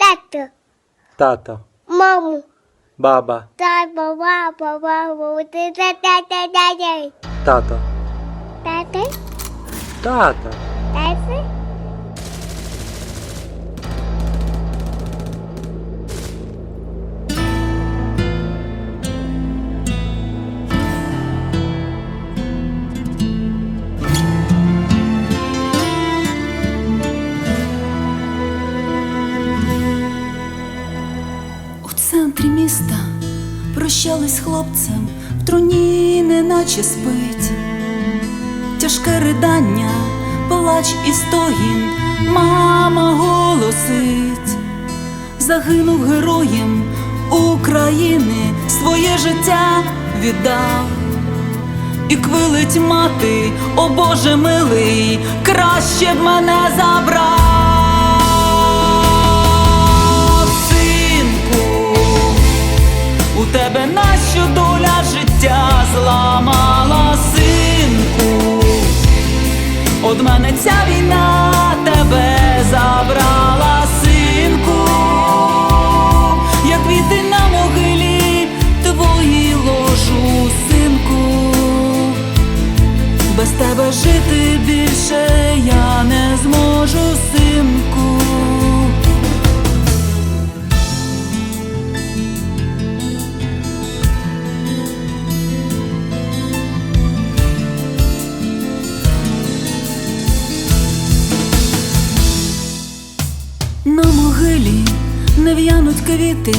Tata. Tata. Mamu. Baba. Tata, baba, baba, tata, tata, tata. Tata. Tata. Tata. Tata. Міста. Прощались хлопцем, в труні неначе спить, тяжке ридання, плач і стогін, мама голосить, загинув героєм України, своє життя віддав. І квилить мати, о Боже милий, краще б мене забрав, Од мене ця війна тебе забрала, синку, як квіти на могилі, твої ложу, синку. Без тебе жити більше я не зможу, синку. В'януть квіти,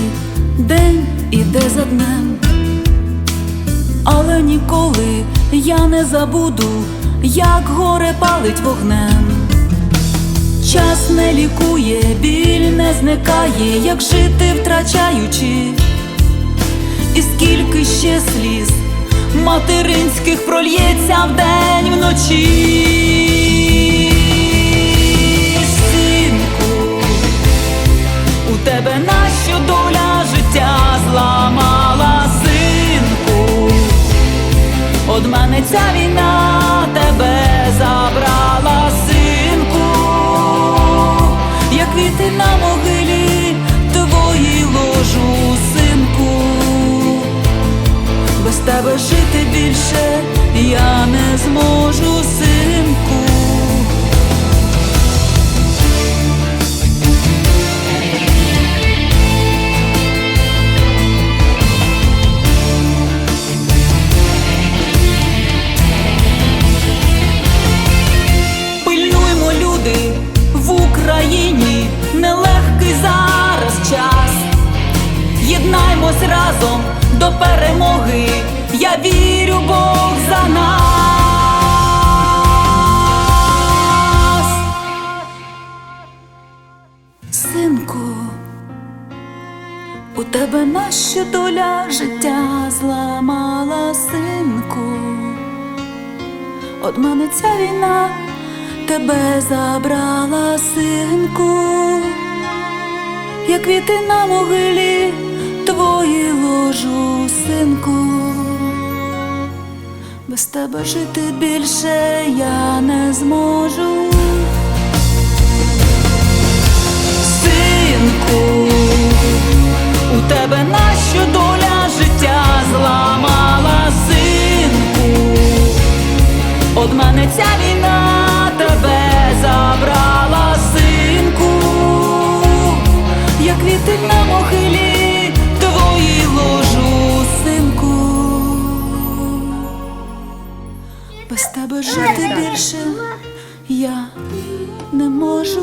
день іде за днем. Але ніколи я не забуду, як горе палить вогнем. Час не лікує, біль не зникає, як жити втрачаючи, і скільки ще сліз материнських прольється вдень вночі. Ця війна тебе забрала, синку, як квіти на могилі, твої ложу, синку. Без тебе жити більше Єднаймось разом до перемоги. Я вірю, Бог за нас. Синку, у тебе нащо доля життя зламала, синку. От мене ця війна тебе забрала, синку, як квіти на могилі, твої ложу, синку. Без тебе жити більше я не зможу. Синку, у тебе нащо доля життя зламала, синку. Од мене ця війна тебе забрала, синку, як квіти на могилі, тебе жити більше я не можу.